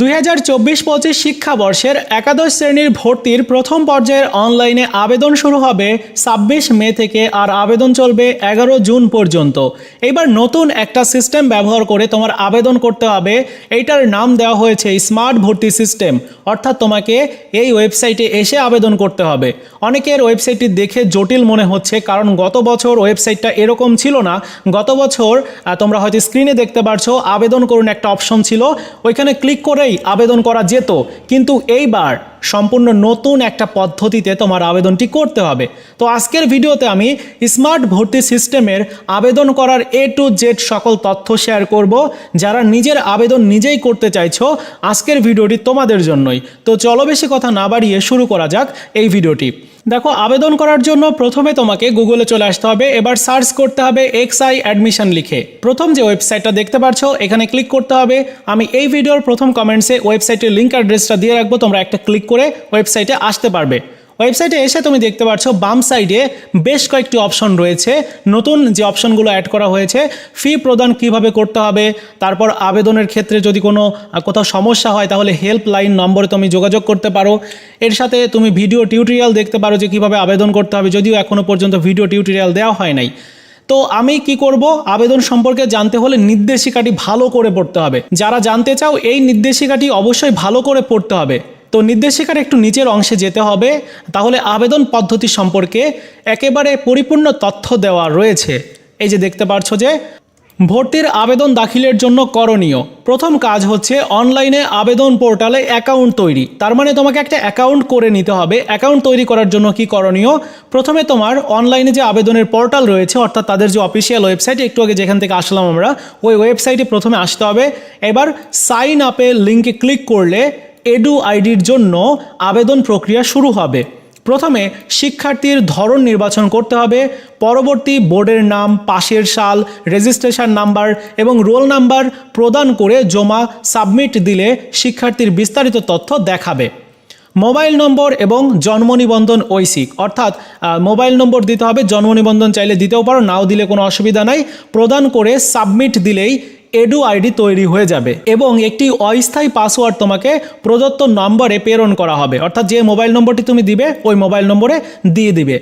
দুই হাজার চব্বিশ পঁচিশ শিক্ষাবর্ষের একাদশ শ্রেণির ভর্তির প্রথম পর্যায়ের অনলাইনে আবেদন শুরু হবে ছাব্বিশ মে থেকে আর আবেদন চলবে এগারো জুন পর্যন্ত। এবার নতুন একটা সিস্টেম ব্যবহার করে তোমার আবেদন করতে হবে। এইটার নাম দেওয়া হয়েছে স্মার্ট ভর্তি সিস্টেম। অর্থাৎ তোমাকে এই ওয়েবসাইটে এসে আবেদন করতে হবে। অনেকের ওয়েবসাইটটি দেখে জটিল মনে হচ্ছে কারণ গত বছর ওয়েবসাইটটা এরকম ছিল না। গত বছর তোমরা হয়তো স্ক্রিনে দেখতে পারছ, আবেদন করুন একটা অপশন ছিল। ওইখানে ক্লিক করেই আবেদন করা যেত, কিন্তু এইবার সম্পূর্ণ নতুন একটা পদ্ধতিতে তোমার আবেদনটি করতে হবে। তো আজকের ভিডিওতে আমি স্মার্ট ভর্তি সিস্টেমের আবেদন করার এ টু জেড সকল তথ্য শেয়ার করব, যারা নিজের আবেদন নিজেই করতে চাইছো আজকের ভিডিওটি তোমাদের জন্যই। তো চলো বেশি কথা না বাড়িয়ে শুরু করা যাক এই ভিডিওটি। দেখো, আবেদন করার জন্য প্রথমে তোমাকে গুগলে চলে আসতে হবে। এবার সার্চ করতে হবে এক্স আই অ্যাডমিশন লিখে। প্রথম যে ওয়েবসাইটটা দেখতে পাচ্ছ এখানে ক্লিক করতে হবে। আমি এই ভিডিওর প্রথম কমেন্টসে ওয়েবসাইটের লিঙ্ক অ্যাড্রেসটা দিয়ে রাখব, তোমরা একটা ক্লিক করে ওয়েবসাইটে আসতে পারবে। ওয়েবসাইটে এসে তুমি দেখতে পাচ্ছ বাম সাইডে বেশ কয়েকটি অপশন রয়েছে। নতুন যে অপশনগুলো অ্যাড করা হয়েছে ফি প্রদান কীভাবে করতে হবে, তারপর আবেদনের ক্ষেত্রে যদি কোনো কোথাও সমস্যা হয় তাহলে হেল্প লাইন নম্বরে তুমি যোগাযোগ করতে পারো। এর সাথে তুমি ভিডিও টিউটোরিয়াল দেখতে পারো যে কীভাবে আবেদন করতে হবে, যদিও এখনও পর্যন্ত ভিডিও টিউটোরিয়াল দেওয়া হয় নাই। তো আমি কি করব? আবেদন সম্পর্কে জানতে হলে নির্দেশিকাটি ভালো করে পড়তে হবে। যারা জানতে চাও, এই নির্দেশিকাটি অবশ্যই ভালো করে পড়তে হবে। তো নির্দেশিকার একটু নিচের অংশে যেতে হবে, তাহলে আবেদন পদ্ধতি সম্পর্কে একেবারে পরিপূর্ণ তথ্য দেওয়া রয়েছে। এই যে দেখতে পাচ্ছ যে, ভর্তির আবেদন দাখিলের জন্য করণীয়। প্রথম কাজ হচ্ছে অনলাইনে আবেদন পোর্টালে অ্যাকাউন্ট তৈরি। তার মানে তোমাকে একটা অ্যাকাউন্ট করে নিতে হবে। অ্যাকাউন্ট তৈরি করার জন্য কি করণীয়? প্রথমে তোমার অনলাইনে যে আবেদনের পোর্টাল রয়েছে, অর্থাৎ তাদের যে অফিসিয়াল ওয়েবসাইট, একটু আগে যেখান থেকে আসলাম আমরা, ওই ওয়েবসাইটে প্রথমে আসতে হবে। এবার সাইন আপে লিঙ্কে ক্লিক করলে এডু আইডির জন্য আবেদন প্রক্রিয়া শুরু হবে। প্রথমে শিক্ষার্থীর ধরন নির্বাচন করতে হবে। পরবর্তী বোর্ডের নাম, পাশের সাল, রেজিস্ট্রেশন নাম্বার এবং রোল নাম্বার প্রদান করে জমা, সাবমিট দিলে শিক্ষার্থীর বিস্তারিত তথ্য দেখাবে। মোবাইল নম্বর এবং জন্ম নিবন্ধন ঐশিক। অর্থাৎ মোবাইল নম্বর দিতে হবে, জন্ম নিবন্ধন চাইলে দিতেও পারো, নাও দিলে কোনো অসুবিধা নাই। প্রদান করে সাবমিট দিলেই এডু আইডি তৈরি হয়ে যাবে এবং একটি অস্থায়ী পাসওয়ার্ড তোমাকে প্রদত্ত নম্বরে প্রেরণ করা হবে। অর্থাৎ যে মোবাইল নম্বরটি তুমি দিবে, ওই মোবাইল নম্বরে দিয়ে দিবে।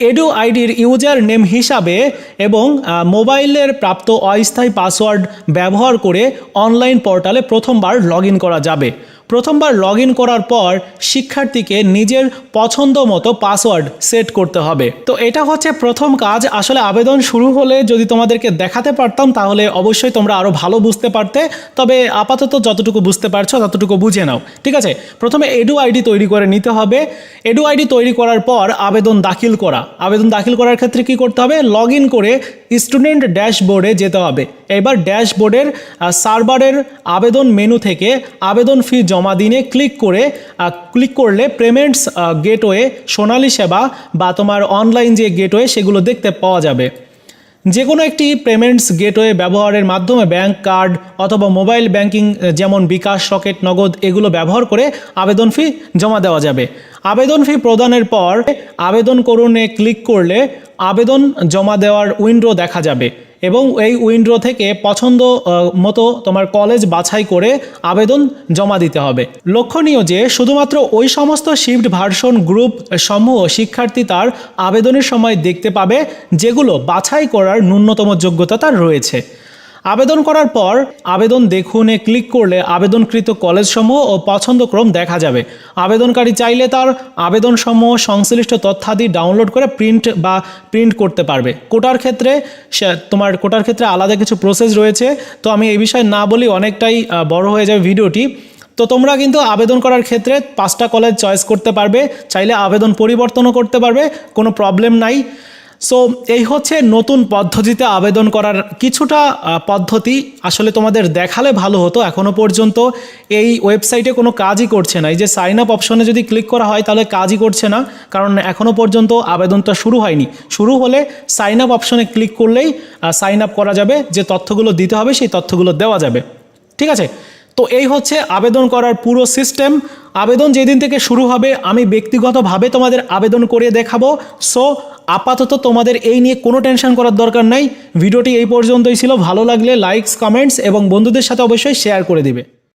এডু আইডির ইউজার নেম হিসাবে এবং মোবাইলের প্রাপ্ত অস্থায়ী পাসওয়ার্ড ব্যবহার করে অনলাইন পোর্টালে প্রথমবার লগ করা যাবে। প্রথমবার লগ ইন করার পর শিক্ষার্থীকে নিজের পছন্দ মতো পাসওয়ার্ড সেট করতে হবে। তো এটা হচ্ছে প্রথম কাজ। আসলে আবেদন শুরু হলে যদি তোমাদেরকে দেখাতে পারতাম, তাহলে অবশ্যই তোমরা আরও ভালো বুঝতে পারতে। তবে আপাতত যতটুকু বুঝতে পারছ, ততটুকু বুঝে নাও। ঠিক আছে? প্রথমে এডু আইডি তৈরি করে নিতে হবে। এডু আইডি তৈরি করার পর আবেদন দাখিল করা। আবেদন দাখিল করার ক্ষেত্রে কি করতে হবে? লগ ইন করে স্টুডেন্ট ড্যাশবোর্ডে যেতে হবে। এবার ড্যাশবোর্ডের সার্ভারের আবেদন মেনু থেকে আবেদন ফি জমা দিনে ক্লিক করে ক্লিক করলে পেমেন্টস গেটওয়ে, সোনালী সেবা বা তোমার অনলাইন যে গেটওয়ে সেগুলো দেখতে পাওয়া যাবে। যে কোনো একটি পেমেন্টস গেটওয়ে ব্যবহারের মাধ্যমে ব্যাংক কার্ড অথবা মোবাইল ব্যাংকিং যেমন বিকাশ সকেট নগদ এগুলো ব্যবহার করে আবেদন ফি জমা দেওয়া যাবে। আবেদন ফি প্রদানের পর আবেদন করুনে ক্লিক করলে আবেদন জমা দেওয়ার উইন্ডো দেখা যাবে। এবং এই উইন্ডো থেকে পছন্দ মতো তোমার কলেজ বাছাই করে আবেদন জমা দিতে হবে। লক্ষণীয় যে, শুধুমাত্র ওই সমস্ত শিফট ভার্সন গ্রুপ সমূহ শিক্ষার্থী তার আবেদনের সময় দেখতে পাবে, যেগুলো বাছাই করার ন্যূনতম যোগ্যতা তার রয়েছে। আবেদন করার পর আবেদন দেখুনে ক্লিক করলে আবেদনকৃত কলেজসমূহ ও পছন্দক্রম দেখা যাবে। আবেদনকারী চাইলে তার আবেদনসমূহ সংশ্লিষ্ট তথ্যাদি ডাউনলোড করে প্রিন্ট বা প্রিন্ট করতে পারবে। কোটার ক্ষেত্রে তোমার কোটার ক্ষেত্রে আলাদা কিছু প্রসেস রয়েছে। তো আমি এই বিষয়ে না বলি অনেকটাই বড় হয়ে যাবে ভিডিওটি। তো তোমরা কিন্তু আবেদন করার ক্ষেত্রে পাঁচটা কলেজ চয়েস করতে পারবে। চাইলে আবেদন পরিবর্তনও করতে পারবে। কোনো প্রবলেম নাই। সো এই হচ্ছে নতুন পদ্ধতিতে আবেদন করার কিছুটা পদ্ধতি। আসলে তোমাদের দেখালে ভালো হতো এখনও পর্যন্ত এই ওয়েবসাইটে কোনো কাজই করছে না। এই যে সাইন আপ অপশনে যদি ক্লিক করা হয়, তাহলে কাজই করছে না, কারণ এখনও পর্যন্ত আবেদনটা শুরু হয়নি। শুরু হলে সাইন আপ অপশনে ক্লিক করলেই সাইন আপ করা যাবে, যে তথ্যগুলো দিতে হবে, সেই তথ্যগুলো দেওয়া যাবে। ঠিক আছে? তো এই হচ্ছে আবেদন করার পুরো সিস্টেম আবেদন যেদিন থেকে শুরু হবে, আমি ব্যক্তিগতভাবে তোমাদের আবেদন করে দেখাবো। সো আপাতত তোমাদের এই নিয়ে কোনো টেনশন করার দরকার নাই। ভিডিওটি এই পর্যন্তই ছিল। ভালো লাগলে লাইকস কমেন্টস এবং বন্ধুদের সাথে অবশ্যই শেয়ার করে দিবে।